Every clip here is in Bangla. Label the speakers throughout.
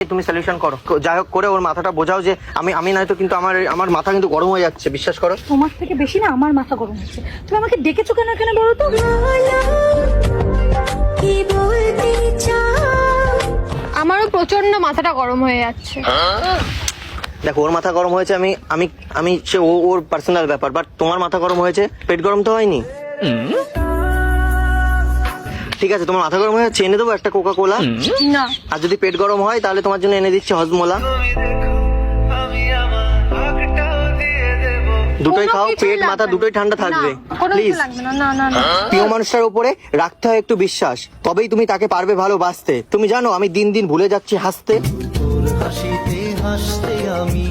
Speaker 1: তুমি সলিউশন করো। যাই হোক করে ওর মাথাটা বোঝাও যে আমি আমি নয়তো কিন্তু আমার আমার মাথা কিন্তু গরম হয়ে যাচ্ছে বিশ্বাস করো।
Speaker 2: তোমার থেকে বেশি না আমার মাথা গরম হচ্ছে। তুমি আমাকে ডেকেছো কেন এখানে বলো তো?
Speaker 3: আমারও প্রচণ্ড মাথাটা গরম হয়ে যাচ্ছে।
Speaker 1: দেখো ওর মাথা গরম হয়েছে আমি আমি আমি সে ও ওর পার্সোনাল ব্যাপার বাট তোমার মাথা গরম হয়েছে পেট গরম তো হয়নি। ঠিক আছে তোমার মাথা গরম হয়ে যাচ্ছে এনে দেবো একটা কোকা কোলা
Speaker 3: না।
Speaker 1: আর যদি পেট গরম হয় তাহলে তোমার জন্য এনে দিচ্ছি হজমোলা। দুটোই খাও পেট মাথা দুটোই ঠান্ডা থাকবে। প্লিজ
Speaker 3: কিছু লাগবে না না না না।
Speaker 1: প্রিয় মানুষটার উপরে রাখতে হয় একটু বিশ্বাস। তবেই তুমি তাকে পারবে ভালোবাসতে। তুমি জানো আমি দিন দিন ভুলে যাচ্ছি হাসতে।
Speaker 4: হাসিতে হাসতে আমি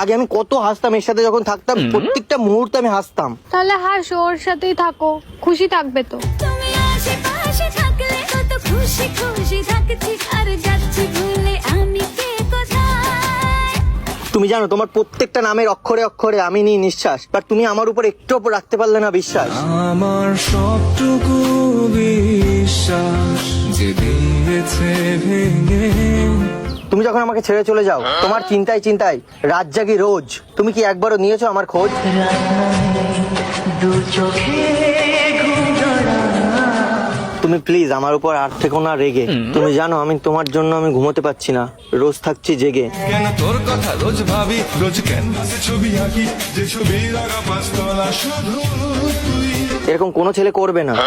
Speaker 1: আগে আমি কত হাসতাম এর সাথে যখন থাকতাম প্রত্যেকটা মুহূর্তে আমি হাসতাম।
Speaker 3: তাহলে হাসো ওর সাথেই থাকো খুশি থাকবে তো।
Speaker 5: তুমি আশেপাশে থাকলে কত খুশি খুশি থাকছি আর যাচ্ছি ভুলে আমি কে কোথায়?
Speaker 1: তুমি জানো তোমার প্রত্যেকটা নামের অক্ষরে অক্ষরে আমি নিই নিঃশ্বাস বাট তুমি আমার উপর একটু ওপর রাখতে পারলে না বিশ্বাস।
Speaker 4: আমার সবটুকু বিশ্বাস যে দিয়েছে ভেঙে
Speaker 1: তুমি যখন আমাকে ছেড়ে চলে যাও তোমার চিন্তায় চিন্তায় রাত জাগি রোজ। তুমি কি একবারও নিয়েছো আমার খোঁজ? তুমি প্লিজ আমার উপর আর থেকো না রেগে। তুমি জানো আমি তোমার জন্য আমি ঘুমোতে পারছি না। রোজ থাকছি জেগে।
Speaker 6: কেন তোর কথা রোজ ভাবি? রোজ ক্যানভাসে ছবি আঁকি। যে আগা পাঁচতলা শুধু তুই
Speaker 1: এরকম কোনো ছেলে করবে না। ঠিক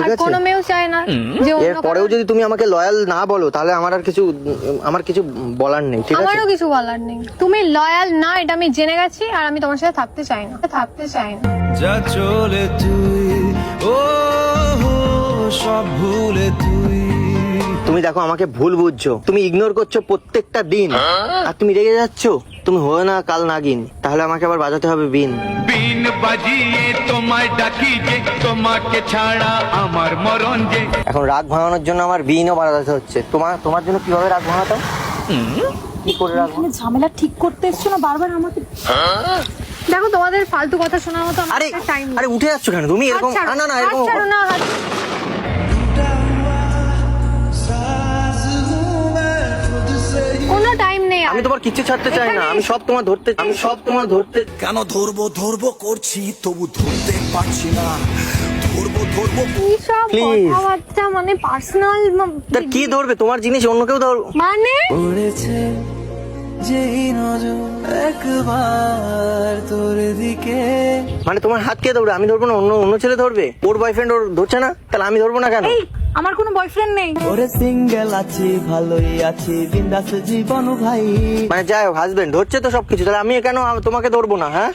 Speaker 3: আর
Speaker 1: আছে?
Speaker 3: কোনো মেয়েও চায় না যে অন্য
Speaker 1: এর পরেও
Speaker 3: কারো-
Speaker 1: যদি তুমি আমাকে লয়াল না বলো তাহলে আমার আর কিছু আমার কিছু বলার নেই ঠিক আছে?
Speaker 3: আমারও কিছু বলার নেই। তুমি লয়াল না এটা আমি জেনে গেছি আর আমি তোমার সাথে থাকতে চাই না। থাকতে চাই না।
Speaker 4: যা চলে তুই ও হো, সব ভুলে তুই।
Speaker 1: তুমি দেখো আমাকে ভুল বুঝছ। তুমি ইগনোর করছ প্রত্যেকটা দিন। আর তুমি রেগে যাচ্ছ? তুমি হয়ে না কাল নাগিন তাহলে আমাকে আবার বাজাতে হবে বিন।
Speaker 7: বিন বাজিয়ে তোমায় ডাকি যে তোমাকে ছাড়া আমার মরণ যে।
Speaker 1: এখন রাগ ভাঙানোর জন্য আমার বিনও বাজাতে হচ্ছে। তোমার তোমার জন্য কীভাবে রাগ ভাঙাতাম কি করে রাগ
Speaker 2: এখানে ঝামেলা ঠিক করতে এসছো না বারবার আমাকে
Speaker 3: দেখো তোমাদের ফালতু কথা শোনার মতো আমার
Speaker 1: আরে
Speaker 3: টাইম
Speaker 1: আরে উঠে যাচ্ছ কেন? তুমি এরকম না না না এরকম
Speaker 3: না নেই
Speaker 1: আমি তোমার কিচ্ছু ছাড়তে চাই না। আমি সব তোমার ধরতে আমি সব তোমার ধরতে
Speaker 4: কেন ধরবো ধরবো করছি তবু ধরতে পারছি না। ধরবো ধরবো
Speaker 3: কি কথাবার্তা? মানে পার্সোনাল
Speaker 1: কি ধরবে? তোমার জিনিস অন্য কেউ ধর
Speaker 3: মানে?
Speaker 4: পড়েছে
Speaker 1: মানে তোমার হাত কে ধরবে? আমি ধরবো না? অন্য অন্য ছেলে ধরবে? ওর বয়ফ্রেন্ড ওর ধরছে না? তাহলে আমি ধরবো না কেন?
Speaker 2: এই আমার কোনো বয়ফ্রেন্ড নেই।
Speaker 4: ওরে সিঙ্গেল আছি ভালোই আছি বিন্দাস জীবন ভাই।
Speaker 1: মানে যাই হোক হাজবেন্ড ধরছে তো সবকিছু তাহলে আমি কেন তোমাকে ধরবো না হ্যাঁ?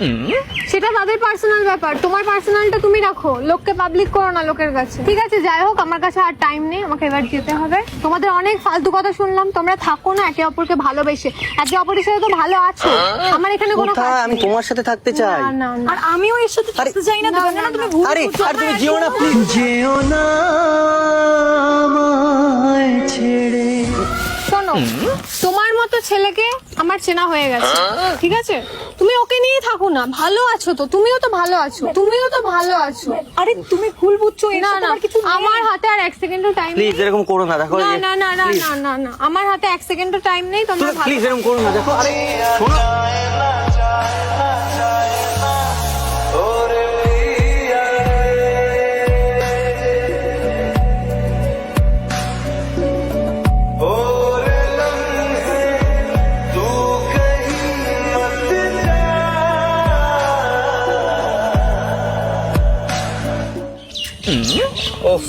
Speaker 3: সেটা তাদের পার্সোনাল ব্যাপার। তোমার পার্সোনালটা তুমি রাখো। লোককে পাবলিক করো না লোকের কাছে। ঠিক আছে যাই হোক আমার কাছে আর টাইম নেই আমাকে এবার যেতে হবে। তোমাদের অনেক ফালতু কথা শুনলাম তোমরা থাকো না একে অপরকে ভালোবেসে। একে অপরের সাথে তো ভালো আছো। আমার এখানে কোনো কাজ
Speaker 1: আমি তোমার সাথে থাকতে চাই।
Speaker 3: না না। না
Speaker 2: আর আমিও এর সাথে থাকতে চাই না তুমি। ভুল
Speaker 1: আরে আর তুমি যেও না প্লিজ
Speaker 4: যেও না। আমায় ছেড়ে।
Speaker 3: শোনো তোমার মতো ছেলেকে আমার চেনা হয়ে গেছে ঠিক আছে? তুমি ওকে নিয়ে থাকো না ভালো আছো তো তুমিও তো ভালো আছো তুমিও তো ভালো আছো।
Speaker 2: আরে তুমি ভুল বুঝছ এর
Speaker 3: না না
Speaker 2: আমার কিছু
Speaker 3: আমার হাতে আর এক সেকেন্ডও টাইম
Speaker 1: প্লিজ এরকম করো না দেখো
Speaker 3: না না না না না না না আমার হাতে এক সেকেন্ডও টাইম নেই তোমরা
Speaker 1: প্লিজ এরকম করো না দেখো আরে শোনো। ওফ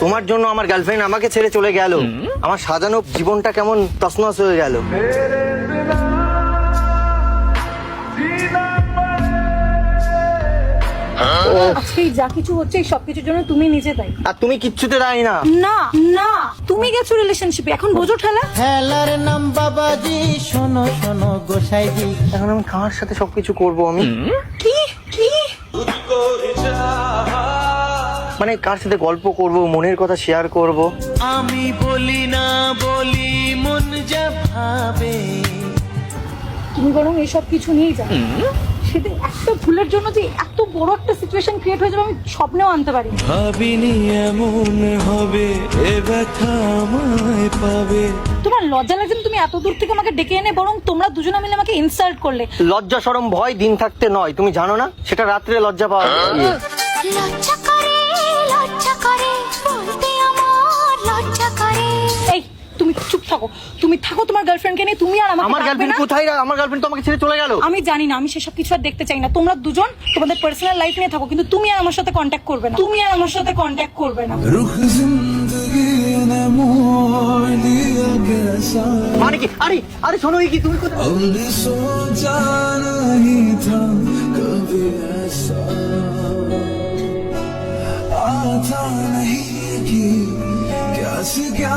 Speaker 1: তোমার জন্য আমার গার্লফ্রেন্ড আমাকে ছেড়ে চলে গেল। আমার সাজানো জীবনটা কেমন তসনস হয়ে গেল।
Speaker 2: আজকে যা কিছু হচ্ছে এই সবকিছুর জন্য তুমি নিজে তাই
Speaker 1: আর তুমি কিচ্ছুতে দাই না।
Speaker 2: না না তুমি গেছো রিলেশনশিপে এখন বোঝো ঠেলা।
Speaker 4: খেলার নাম বাবাজি শোনো শোনো গোসাইজি।
Speaker 1: এখন আমি কার সাথে সবকিছু করব আমি?
Speaker 2: কি? কি?
Speaker 1: মানে কার সাথে গল্প করব মনের কথা শেয়ার করব?
Speaker 4: আমি বলি না বলি মন যা ভাবে।
Speaker 2: তুমি বরং এসব কিছু নিয়েই যাও। সে সেদিন একটা ভুলের জন্য যে এত বড় একটা সিচুয়েশন ক্রিয়েট হয়ে যাবে আমি স্বপ্নেও আনতে পারি
Speaker 6: ভাবিনি এমন হবে এ ব্যথা আমায় পাবে।
Speaker 2: তোমার লজ্জা লাগছে না তুমি এত দূর থেকে আমাকে ডেকে এনে বরং তোমরা দুজনে মিলে আমাকে ইনসাল্ট করলে?
Speaker 1: লজ্জা সরম ভয় দিন থাকতে নয় তুমি জানো না? সেটা রাত্রে লজ্জা পাওয়া যায়।
Speaker 5: লজ্জা
Speaker 2: থাকো তুমি থাকো তোমার গার্লফ্রেন্ডকে নিয়ে তুমি আর আমাকে
Speaker 1: আমার
Speaker 2: ডাকবে
Speaker 1: গার্লফ্রেন্ড
Speaker 2: না।
Speaker 1: কোথায় রা- আমার গার্লফ্রেন্ড তো আমাকে ছেড়ে চলে গেল
Speaker 2: আমি জানি না আমি সেসব কিছু আর দেখতে চাই না তোমরা দুজন তোমাদের পার্সোনাল লাইফ নিয়ে থাকো কিন্তু তুমি আর আমার সাথে কন্ট্যাক্ট করবে না তুমি আর আমার সাথে কন্ট্যাক্ট করবে না
Speaker 6: रुख जिंदगी ने मोड़ लिया कैसा
Speaker 1: মানে কি আরে আরে শোনো এই কি তুমি কোথায়
Speaker 6: हमने सोचा नहीं था कभी ऐसा आता नहीं कि क्या से क्या